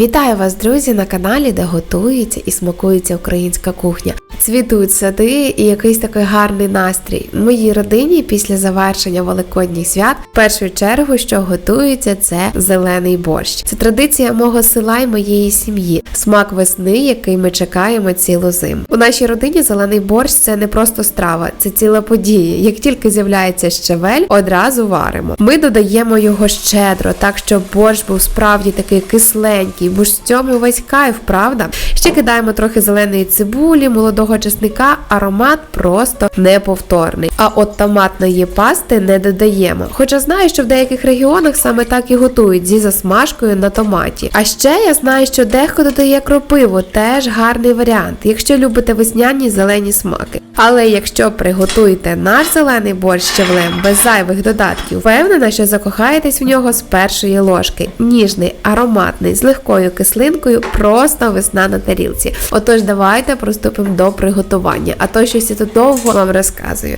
Вітаю вас, друзі, на каналі, де готується і смакується українська кухня. Цвітуть сади і якийсь такий гарний настрій. Моїй родині після завершення великодніх свят в першу чергу, що готується, це зелений борщ. Це традиція мого села і моєї сім'ї. Смак весни, який ми чекаємо цілу зиму. У нашій родині зелений борщ це не просто страва, це ціла подія. Як тільки з'являється щавель, одразу варимо. Ми додаємо його щедро, так щоб борщ був справді такий кисленький, бо ж в цьому весь кайф, правда? Ще кидаємо трохи зеленої цибулі, молодого чесника, аромат просто неповторний. А от томатної пасти не додаємо. Хоча знаю, що в деяких регіонах саме так і готують зі засмажкою на томаті. А ще я знаю, що дехто додає кропиву, теж гарний варіант, якщо любите весняні зелені смаки. Але якщо приготуєте наш зелений борщ з щавлем без зайвих додатків, впевнена, що закохаєтесь в нього з першої ложки. Ніжний, ароматний, з легкою кислинкою, просто весна на тарілці. Отож, давайте приступимо до приготування, а то щось я тут довго вам розказую.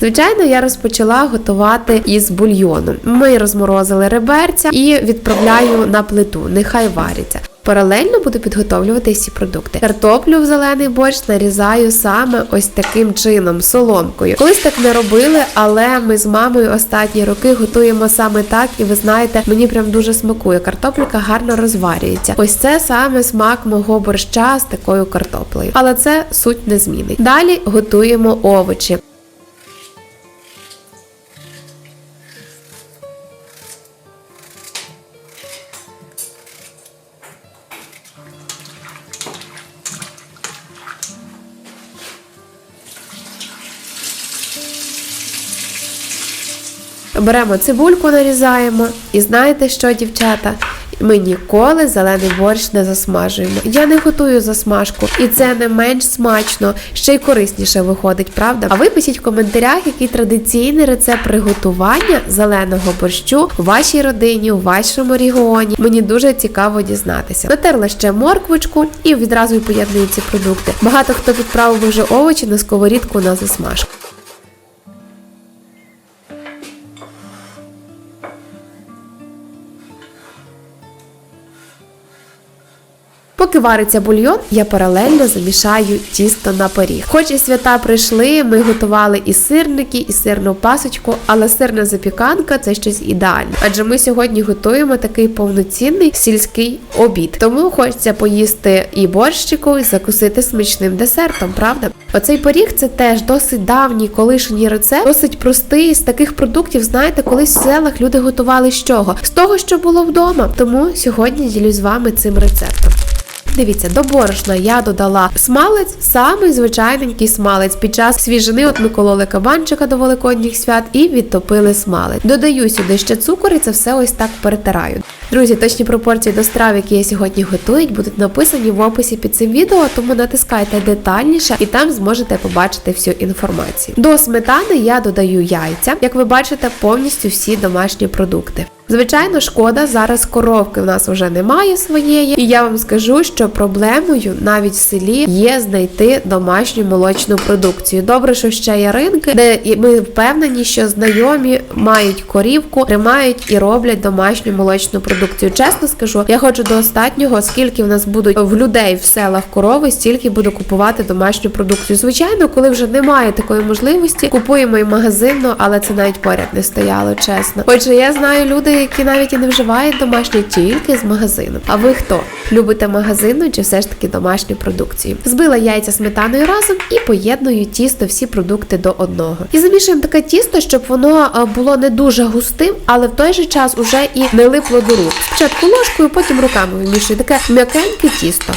Звичайно, я розпочала готувати із бульйону. Ми розморозили реберця і відправляю на плиту, нехай варяться. Паралельно буду підготовлювати всі продукти. Картоплю в зелений борщ нарізаю саме ось таким чином, соломкою. Колись так не робили, але ми з мамою останні роки готуємо саме так, і ви знаєте, мені прям дуже смакує. Картопелька гарно розварюється. Ось це саме смак мого борща з такою картоплею. Але це суть не змінить. Далі готуємо овочі. Беремо цибульку, нарізаємо, і знаєте що, дівчата? Ми ніколи зелений борщ не засмажуємо. Я не готую засмажку, і це не менш смачно, ще й корисніше виходить, правда? А ви пишіть в коментарях, який традиційний рецепт приготування зеленого борщу у вашій родині, у вашому регіоні. Мені дуже цікаво дізнатися. Натерла ще морквочку і відразу поєдную ці продукти. Багато хто відправив вже овочі на сковорідку на засмажку. Поки вариться бульйон, я паралельно замішаю тісто на пиріг. Хоч і свята прийшли, ми готували і сирники, і сирну пасочку, але сирна запіканка це щось ідеальне. Адже ми сьогодні готуємо такий повноцінний сільський обід. Тому хочеться поїсти і борщику, і закусити смачним десертом, правда? Оцей пиріг це теж досить давній колишній рецепт, досить простий. З таких продуктів, знаєте, колись в селах люди готували з чого? З того, що було вдома. Тому сьогодні ділюсь з вами цим рецептом. Дивіться, до борошна я додала смалець, самий звичайненький смалець. Під час свіжини от ми кололи кабанчика до великодніх свят і відтопили смалець. Додаю сюди ще цукор і це все ось так перетираю. Друзі, точні пропорції до страв, які я сьогодні готую, будуть написані в описі під цим відео, тому натискайте детальніше і там зможете побачити всю інформацію. До сметани я додаю яйця, як ви бачите, повністю всі домашні продукти. Звичайно, шкода, зараз коровки в нас вже немає своєї, і я вам скажу, що проблемою навіть в селі є знайти домашню молочну продукцію. Добре, що ще є ринки, де ми впевнені, що знайомі мають корівку, тримають і роблять домашню молочну продукцію. Чесно скажу, я хочу до останнього, скільки в нас будуть в людей в селах корови, стільки буду купувати домашню продукцію. Звичайно, коли вже немає такої можливості, купуємо і магазинно, але це навіть поряд не стояло, чесно. Отже, я знаю люди які навіть і не вживають домашню тільки з магазину. А ви хто? Любите магазинну чи все ж таки домашню продукцію? Збила яйця сметаною разом і поєдную тісто всі продукти до одного. І замішуємо таке тісто, щоб воно було не дуже густим, але в той же час уже і не липло до рук. Спочатку ложкою, потім руками вимішую. Таке м'якеньке тісто.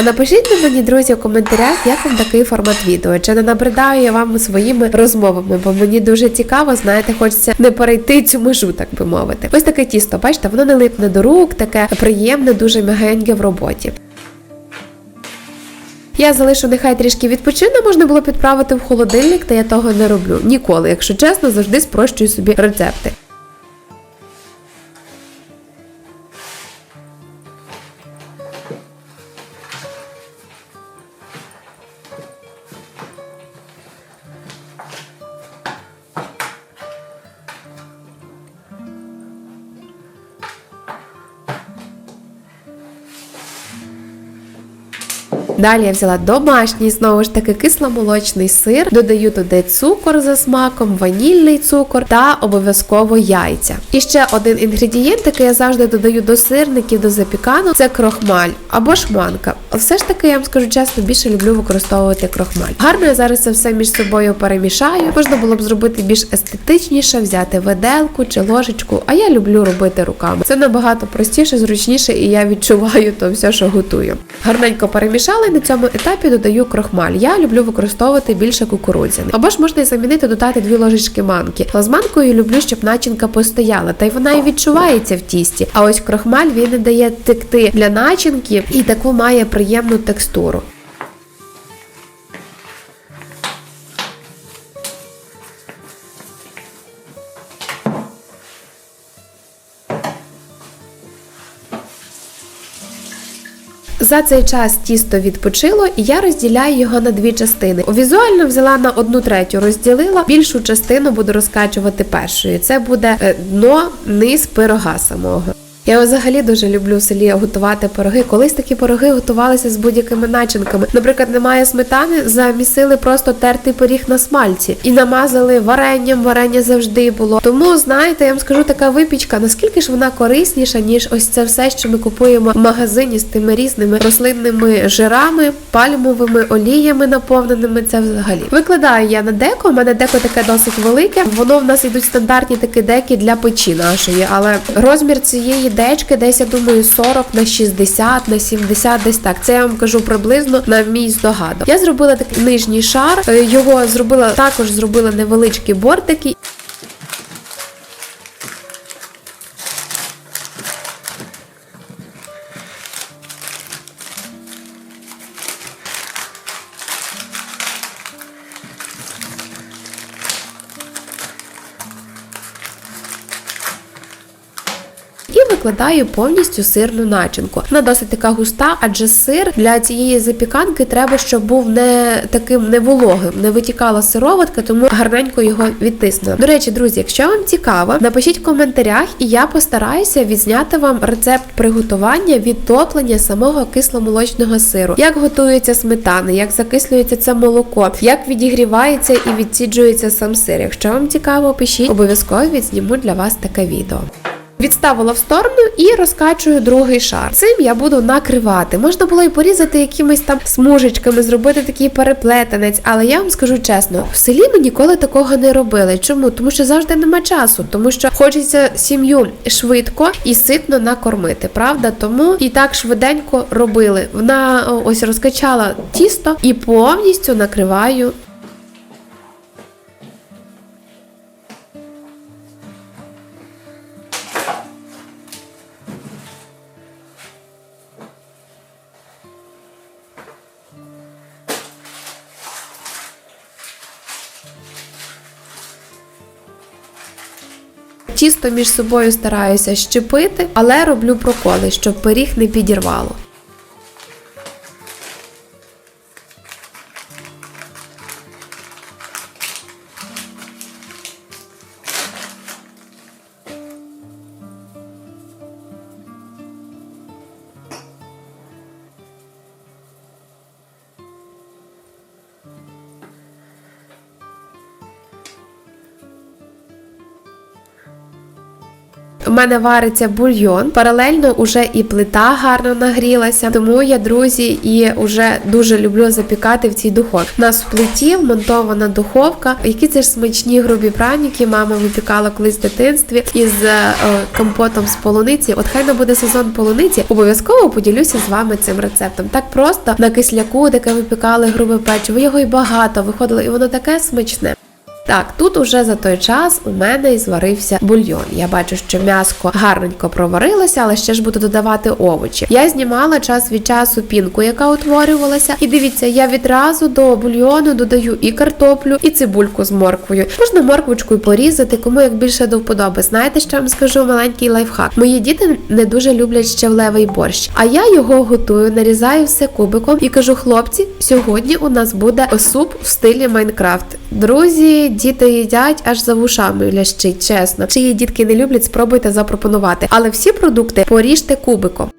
А напишіть мені, друзі, в коментарях, як вам такий формат відео. Чи не набридаю я вам своїми розмовами, бо мені дуже цікаво, знаєте, хочеться не перейти цю межу, так би мовити. Ось таке тісто, бачите, воно не липне до рук, таке приємне, дуже м'ягеньке в роботі. Я залишу нехай трішки відпочине, можна було підправити в холодильник, та я того не роблю. Ніколи, якщо чесно, завжди спрощую собі рецепти. Далі я взяла домашній, знову ж таки, кисломолочний сир, додаю туди цукор за смаком, ванільний цукор та обов'язково яйця. І ще один інгредієнт, який я завжди додаю до сирників, до запіканок, це крохмаль або ж манка. Все ж таки, я вам скажу чесно, більше люблю використовувати крохмаль. Гарно я зараз це все між собою перемішаю. Можна було б зробити більш естетичніше, взяти виделку чи ложечку. А я люблю робити руками. Це набагато простіше, зручніше, і я відчуваю то все, що готую. Гарненько перемішала на цьому етапі додаю крохмаль. Я люблю використовувати більше кукурудзяни. Або ж можна і замінити, додати дві ложечки манки. Але з манкою люблю, щоб начинка постояла, та й вона і відчувається в тісті. А ось крохмаль він не дає текти для начинки і таку має приємну текстуру. За цей час тісто відпочило, і я розділяю його на дві частини. Візуально взяла на одну третю, розділила. Більшу частину буду розкачувати першою. Це буде е, дно, низ пирога самого. Я взагалі дуже люблю в селі готувати пироги. Колись такі пироги готувалися з будь-якими начинками. Наприклад, немає сметани, замісили просто тертий пиріг на смальці і намазали варенням. Варення завжди було. Тому знаєте, я вам скажу така випічка, наскільки ж вона корисніша, ніж ось це все, що ми купуємо в магазині з тими різними рослинними жирами, пальмовими оліями наповненими. Це взагалі викладаю я на деко. У мене деко таке досить велике. Воно в нас йдуть стандартні такі деки для печі нашої, але розмір цієї дечки десь я думаю 40 на 60 на 70, десь так. Це я вам кажу приблизно на мій здогадок. Я зробила такий нижній шар, е, його зробила також зробила невеличкі бортики. Викладаю повністю сирну начинку. Вона досить така густа, адже сир для цієї запіканки треба, щоб був не таким не вологим, не витікала сироватка, тому гарненько його відтиснула. До речі, друзі, якщо вам цікаво, напишіть в коментарях, і я постараюся відзняти вам рецепт приготування відтоплення самого кисломолочного сиру, як готується сметана, як закислюється це молоко, як відігрівається і відсіджується сам сир. Якщо вам цікаво, пишіть обов'язково відзніму для вас таке відео. Відставила в сторону і розкачую другий шар. Цим я буду накривати. Можна було і порізати якимись там смужечками, зробити такий переплетенець. Але я вам скажу чесно, в селі ми ніколи такого не робили. Чому? Тому що завжди нема часу, тому що хочеться сім'ю швидко і ситно накормити. Правда? Тому і так швиденько робили. Вона ось розкачала тісто і повністю накриваю між собою стараюся щепити, але роблю проколи, щоб пиріг не підірвало. У мене вариться бульйон. Паралельно уже і плита гарно нагрілася. Тому я, друзі, і вже дуже люблю запікати в цій духовці. У нас в плиті вмонтована духовка. Які це ж смачні грубі праніки. Мама випікала колись в дитинстві із е, компотом з полуниці. От хай не буде сезон полуниці. Обов'язково поділюся з вами цим рецептом. Так просто на кисляку, таке випікали грубе печиво. Його і багато виходило, і воно таке смачне. Так, тут уже за той час у мене і зварився бульйон. Я бачу, що м'яско гарненько проварилося, але ще ж буду додавати овочі. Я знімала час від часу пінку, яка утворювалася. І дивіться, я відразу до бульйону додаю і картоплю, і цибульку з морквою. Можна морквочкою порізати, кому як більше до вподоби. Знаєте, що я вам скажу маленький лайфхак. Мої діти не дуже люблять щавлевий борщ, а я його готую, нарізаю все кубиком і кажу, хлопці, сьогодні у нас буде суп в стилі Майнкрафт. Друзі, діти їдять аж за вушами лящить, чесно. Чиї дітки не люблять, спробуйте запропонувати. Але всі продукти поріжте кубиком.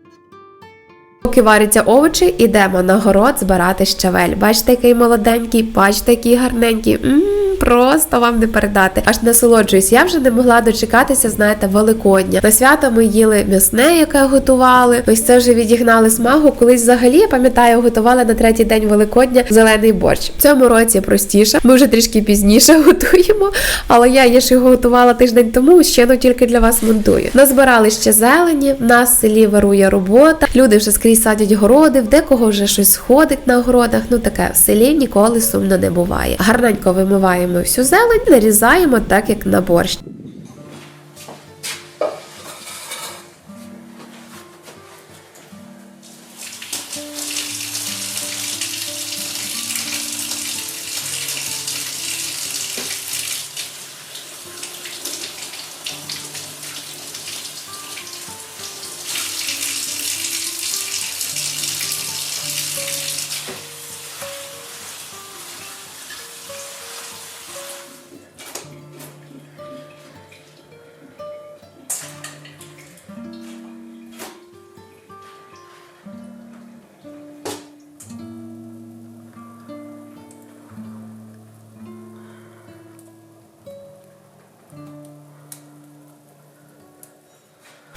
Поки варяться овочі, ідемо на город збирати щавель. Бачите, який молоденький, бачите, який гарненький. м просто вам не передати. Аж насолоджуюсь. Я вже не могла дочекатися, знаєте, Великодня. На свято ми їли м'ясне, яке готували. Ось це вже відігнали смагу. Колись взагалі я пам'ятаю, готували на третій день Великодня зелений борщ. В цьому році простіше. Ми вже трішки пізніше готуємо, але я є ж його готувала тиждень тому. Ще ну тільки для вас монтую. Назбирали ще зелені. В нас в селі вирує робота. Люди вже скрізь садять городи, в декого вже щось сходить на городах. Ну таке в селі ніколи сумно не буває. Гарненько вимиваємо всю зелень, нарізаємо так, як на борщ.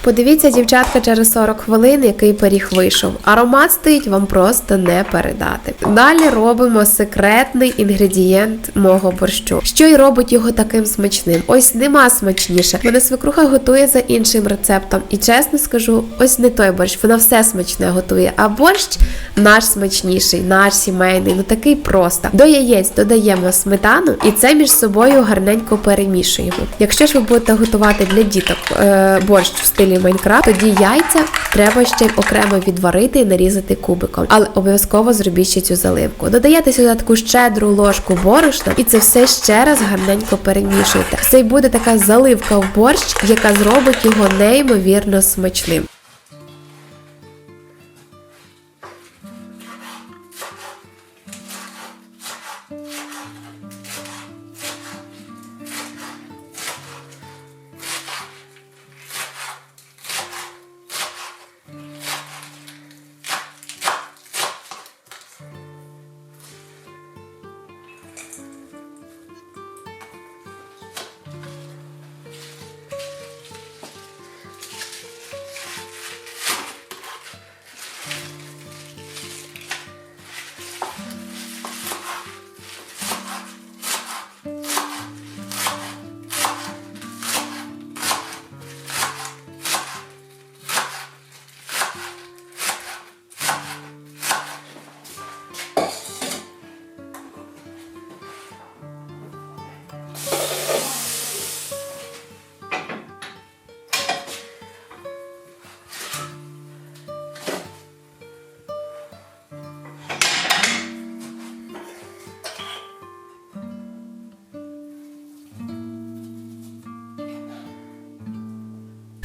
Подивіться, дівчатка, через 40 хвилин, який пиріг вийшов. Аромат стоїть вам просто не передати. Далі робимо секретний інгредієнт мого борщу, що й робить його таким смачним. Ось нема смачніше. Мене свекруха готує за іншим рецептом. І чесно скажу, ось не той борщ, вона все смачне готує. А борщ наш смачніший, наш сімейний, ну такий просто. До яєць додаємо сметану і це між собою гарненько перемішуємо. Якщо ж ви будете готувати для діток е, борщ в стилі Майнкрафт, тоді яйця треба ще окремо відварити і нарізати кубиком. Але обов'язково зробіть ще цю заливку. Додаєте сюди таку щедру ложку борошна, і це все ще раз гарненько перемішуєте. Це й буде така заливка в борщ, яка зробить його неймовірно смачним.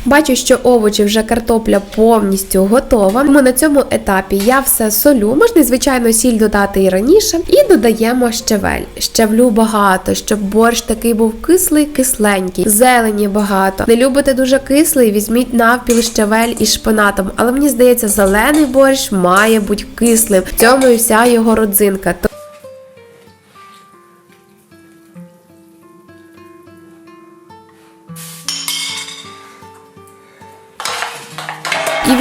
Бачу, що овочі вже картопля повністю готова. Тому на цьому етапі я все солю. Можна, звичайно, сіль додати і раніше. І додаємо щавель. Щавлю багато, щоб борщ такий був кислий, кисленький, зелені багато. Не любите дуже кислий, візьміть навпіл щавель із шпинатом. Але мені здається, зелений борщ має бути кислим. В цьому і вся його родзинка.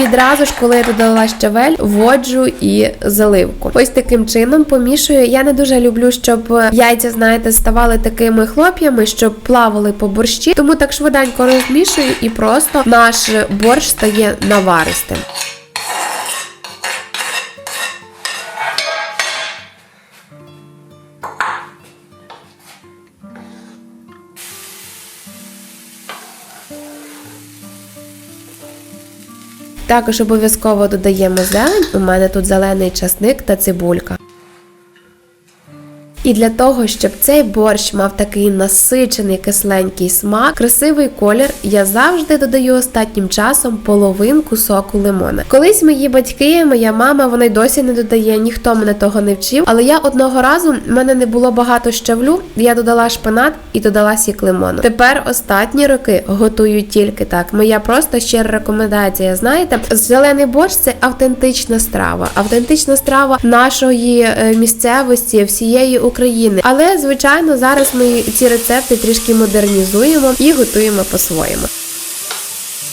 Відразу ж, коли я додала щавель, вводжу і заливку. Ось таким чином помішую. Я не дуже люблю, щоб яйця, знаєте, ставали такими хлоп'ями, щоб плавали по борщі. Тому так швиденько розмішую і просто наш борщ стає наваристим. Також обов'язково додаємо зелень. У мене тут зелений часник та цибулька. І для того, щоб цей борщ мав такий насичений кисленький смак, красивий колір, я завжди додаю останнім часом половинку соку лимона. Колись мої батьки, моя мама, вона й досі не додає, ніхто мене того не вчив. Але я одного разу в мене не було багато щавлю, я додала шпинат і додала сік лимону. Тепер останні роки готую тільки так. Моя просто щира рекомендація. Знаєте, зелений борщ це автентична страва, автентична страва нашої е, місцевості, всієї України. Але звичайно, зараз ми ці рецепти трішки модернізуємо і готуємо по-своєму.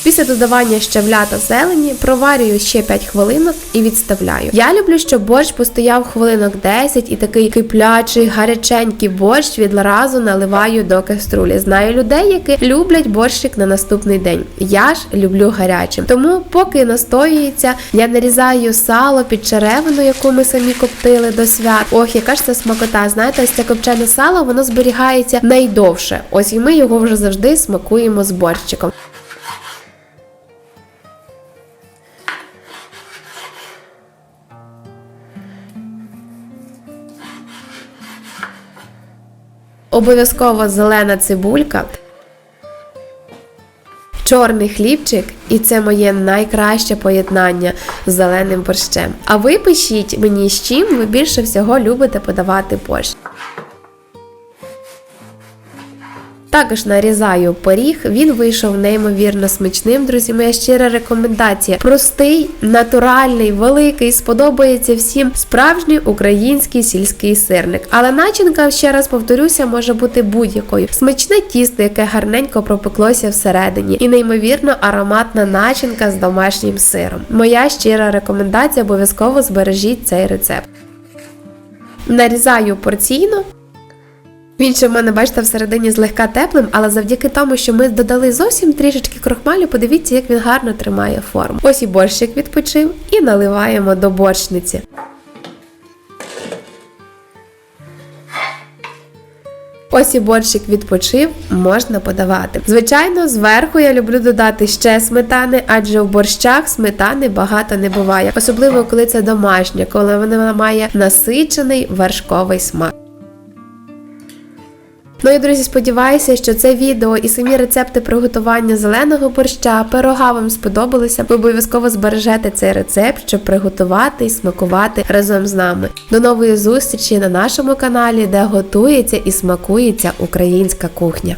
Після додавання щавля та зелені проварюю ще 5 хвилинок і відставляю. Я люблю, щоб борщ постояв хвилинок 10 і такий киплячий, гаряченький борщ відразу наливаю до каструлі. Знаю людей, які люблять борщик на наступний день. Я ж люблю гарячим. Тому, поки настоюється, я нарізаю сало під черевину, яку ми самі коптили до свят. Ох, яка ж це смакота. Знаєте, ось це копчене сало, воно зберігається найдовше. Ось і ми його вже завжди смакуємо з борщиком. Обов'язково зелена цибулька, чорний хлібчик, і це моє найкраще поєднання з зеленим борщем. А ви пишіть мені, з чим ви більше всього любите подавати борщ. Також нарізаю поріг, він вийшов неймовірно смачним, друзі. Моя щира рекомендація. Простий, натуральний, великий, сподобається всім справжній український сільський сирник. Але начинка, ще раз повторюся, може бути будь-якою. Смачне тісто, яке гарненько пропеклося всередині, і неймовірно ароматна начинка з домашнім сиром. Моя щира рекомендація обов'язково збережіть цей рецепт. Нарізаю порційно. Він ще в мене, бачите, всередині злегка теплим, але завдяки тому, що ми додали зовсім трішечки крохмалю, подивіться, як він гарно тримає форму. Ось і борщик відпочив, і наливаємо до борщниці. Ось і борщик відпочив, можна подавати. Звичайно, зверху я люблю додати ще сметани, адже в борщах сметани багато не буває, особливо коли це домашнє, коли вона має насичений вершковий смак. Ну і друзі, сподіваюся, що це відео і самі рецепти приготування зеленого борща, пирога вам сподобалися. Ви обов'язково збережете цей рецепт, щоб приготувати і смакувати разом з нами. До нової зустрічі на нашому каналі, де готується і смакується українська кухня.